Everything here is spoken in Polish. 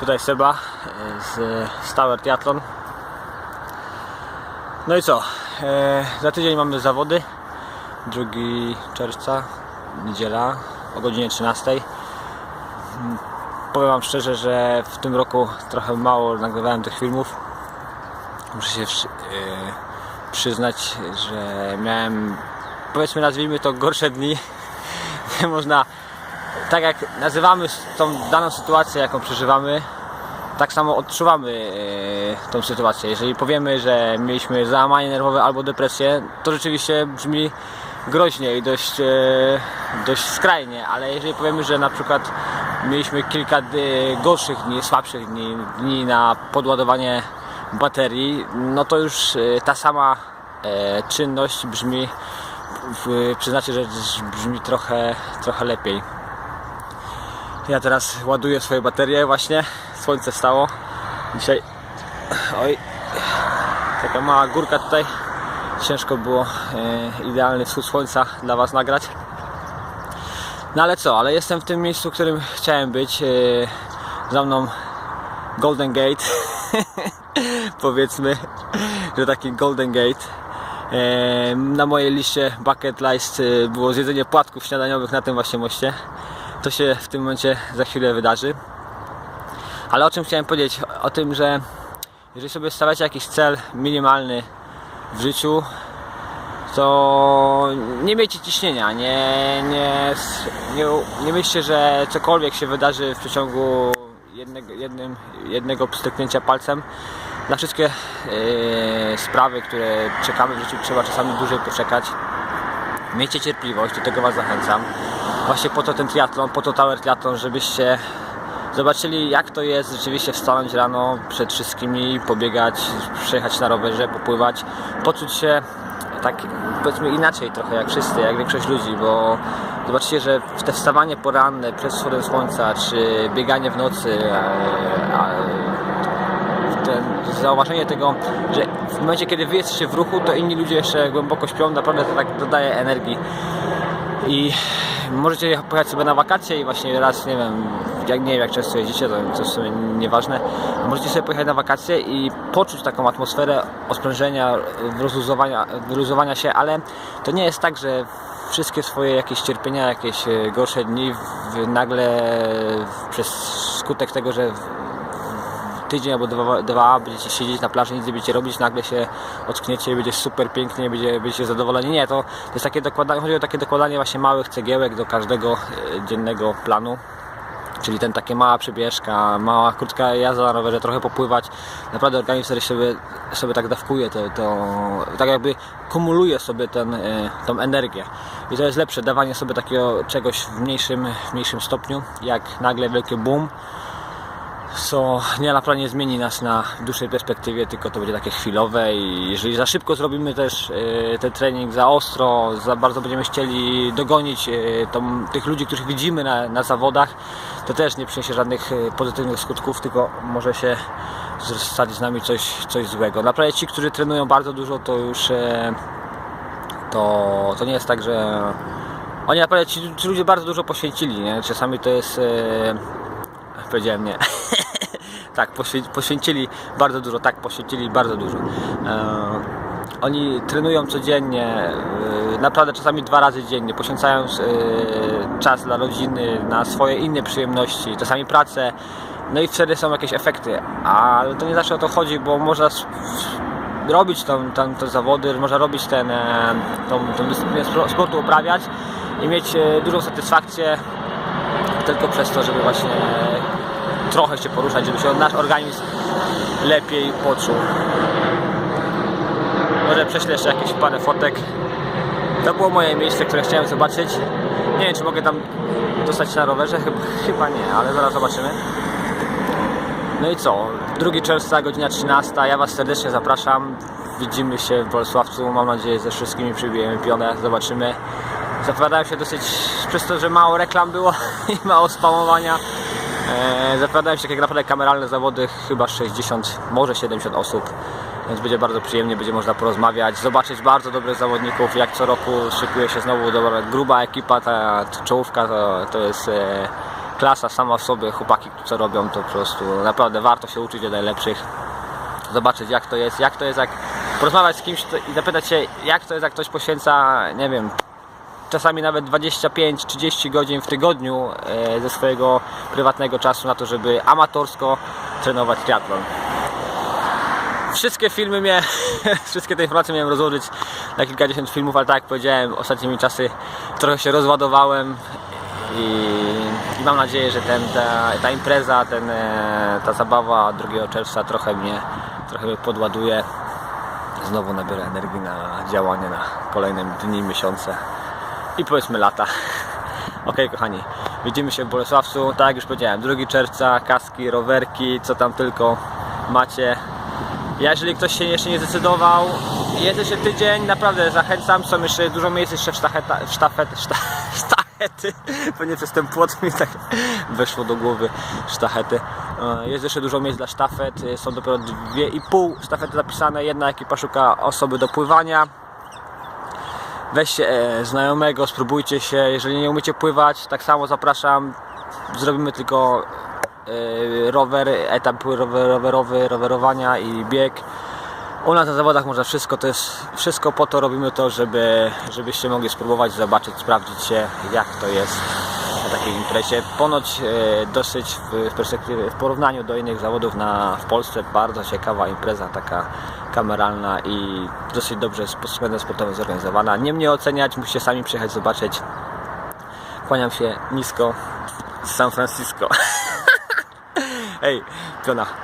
Tutaj Seba e, z Stower Triathlon. No i co? E, za tydzień mamy zawody. 2 czerwca, niedziela o godzinie 13. Mm, Powiem Wam szczerze, że w tym roku trochę mało nagrywałem tych filmów. Muszę się e, przyznać, że miałem, powiedzmy, nazwijmy to gorsze dni. Nie można tak jak nazywamy tą daną sytuację, jaką przeżywamy, tak samo odczuwamy e, tą sytuację. Jeżeli powiemy, że mieliśmy załamanie nerwowe albo depresję, to rzeczywiście brzmi groźnie i dość, e, dość skrajnie, ale jeżeli powiemy, że na przykład mieliśmy kilka gorszych dni, słabszych dni, dni na podładowanie baterii, no to już e, ta sama czynność brzmi, przyznacie, że brzmi trochę, trochę lepiej. Ja teraz ładuję swoje baterie właśnie. Słońce stało. Dzisiaj. Oj. Taka mała górka tutaj. Ciężko było e, idealny wschód słońca dla Was nagrać. No ale co, ale jestem w tym miejscu, w którym chciałem być. E, za mną Golden Gate. Powiedzmy, że taki Golden Gate. E, na mojej liście bucket list było zjedzenie płatków śniadaniowych na tym właśnie moście. To się w tym momencie za chwilę wydarzy. Ale o czym chciałem powiedzieć? O tym, że jeżeli sobie stawiacie jakiś cel minimalny w życiu, to nie miejcie ciśnienia, nie, nie, nie, nie myślcie, że cokolwiek się wydarzy w przeciągu jednego, jednym, jednego pstryknięcia palcem. Na wszystkie e, sprawy, które czekamy w życiu, trzeba czasami dłużej poczekać. Miejcie cierpliwość, do tego Was zachęcam. Właśnie po to ten triatlon, po to Tower Triathlon, żebyście zobaczyli jak to jest rzeczywiście wstanąć rano przed wszystkimi, pobiegać, przejechać na rowerze, popływać, poczuć się tak powiedzmy inaczej trochę jak wszyscy, jak większość ludzi, bo zobaczycie, że te wstawanie poranne przed wschodem słońca, czy bieganie w nocy, e, a, ten, zauważenie tego, że w momencie kiedy wy jesteście w ruchu, to inni ludzie jeszcze głęboko śpią, naprawdę to tak dodaje energii. I możecie pojechać sobie na wakacje i właśnie raz, nie wiem, jak nie wiem jak często jeździcie, to, to w sumie nieważne. Możecie sobie pojechać na wakacje i poczuć taką atmosferę osprężenia, wyluzowania, wyluzowania się, ale to nie jest tak, że wszystkie swoje jakieś cierpienia, jakieś e, gorsze dni nagle przez skutek tego, że tydzień albo dwa, dwa będziecie siedzieć na plaży, nic nie będziecie robić, nagle się ockniecie i będzie super pięknie, będzie, będziecie zadowoleni. Nie, to, to jest takie dokładanie, chodzi o takie dokładanie właśnie małych cegiełek do każdego e, dziennego planu. Czyli ten takie mała przebieżka, mała krótka jazda na rowerze, trochę popływać. Naprawdę organizm wtedy sobie, sobie tak dawkuje, to, to tak jakby kumuluje sobie ten, e, tą energię. I to jest lepsze, dawanie sobie takiego czegoś w mniejszym, w mniejszym stopniu, jak nagle wielkie boom co nie naprawdę nie zmieni nas na dłuższej perspektywie, tylko to będzie takie chwilowe i jeżeli za szybko zrobimy też e, ten trening, za ostro, za bardzo będziemy chcieli dogonić e, tą, tych ludzi, których widzimy na, na zawodach, to też nie przyniesie żadnych e, pozytywnych skutków, tylko może się stać z nami coś, coś złego. Naprawdę ci, którzy trenują bardzo dużo, to już to, to nie jest tak, że oni naprawdę ci, ci ludzie bardzo dużo poświęcili, nie? czasami to jest powiedziałem nie. tak, poświę, poświęcili bardzo dużo, tak, poświęcili bardzo dużo. E, oni trenują codziennie, e, naprawdę czasami dwa razy dziennie, poświęcając e, czas dla rodziny, na swoje inne przyjemności, czasami pracę, no i wtedy są jakieś efekty, ale to nie zawsze o to chodzi, bo można robić tą, tą, te zawody, można robić ten, tą, tą dyscyplinę sportu uprawiać i mieć dużą satysfakcję tylko przez to, żeby właśnie trochę się poruszać, żeby się nasz organizm lepiej poczuł. Może prześlę jeszcze jakieś parę fotek. To było moje miejsce, które chciałem zobaczyć. Nie wiem, czy mogę tam dostać na rowerze, chyba, chyba nie, ale zaraz zobaczymy. No i co? 2 czerwca, godzina 13. Ja Was serdecznie zapraszam. Widzimy się w Bolesławcu. Mam nadzieję, że ze wszystkimi przybijemy pionę. Zobaczymy. Zapowiadają się dosyć, przez to, że mało reklam było i mało spamowania. E, zapowiadają się takie naprawdę kameralne zawody, chyba 60, może 70 osób. Więc będzie bardzo przyjemnie, będzie można porozmawiać, zobaczyć bardzo dobrych zawodników. Jak co roku szykuje się znowu dobra, gruba ekipa, ta czołówka to, to jest e, klasa sama w sobie, chłopaki co robią to po prostu naprawdę warto się uczyć od najlepszych zobaczyć jak to jest, jak to jest jak porozmawiać z kimś i zapytać się jak to jest jak ktoś poświęca, nie wiem, czasami nawet 25-30 godzin w tygodniu e, ze swojego prywatnego czasu na to, żeby amatorsko trenować triatlon. Wszystkie filmy mnie, wszystkie te informacje miałem rozłożyć na kilkadziesiąt filmów, ale tak jak powiedziałem, ostatnimi czasy trochę się rozładowałem i, i mam nadzieję, że ten, ta, ta impreza, ten, e, ta zabawa 2 czerwca trochę mnie, trochę mnie podładuje. Znowu nabiorę energii na działanie na kolejne dni, miesiące i powiedzmy lata. Ok, kochani, widzimy się w Bolesławcu. Tak jak już powiedziałem, 2 czerwca, kaski, rowerki, co tam tylko macie. Ja, jeżeli ktoś się jeszcze nie zdecydował, jest jeszcze tydzień, naprawdę zachęcam. Są jeszcze dużo miejsc jeszcze w sztacheta, w sztafet, szta, sztachety. Pewnie przez ten płot mi tak weszło do głowy sztachety. E, Jest jeszcze dużo miejsc dla sztafet. Są dopiero dwie i pół sztafety zapisane. Jedna ekipa szuka osoby do pływania. Weźcie e, znajomego, spróbujcie się. Jeżeli nie umiecie pływać, tak samo zapraszam. Zrobimy tylko e, rower, etap rower, rowerowy, rowerowania i bieg. U nas na zawodach można wszystko, to jest wszystko po to robimy to, żeby, żebyście mogli spróbować, zobaczyć, sprawdzić się jak to jest na takiej imprezie. Ponoć e, dosyć w perspektywie, w porównaniu do innych zawodów na, w Polsce bardzo ciekawa impreza, taka kameralna i dosyć dobrze pod względem sportowym zorganizowana. Nie mnie oceniać, musicie sami przyjechać zobaczyć. Kłaniam się nisko z San Francisco. Hej, piona.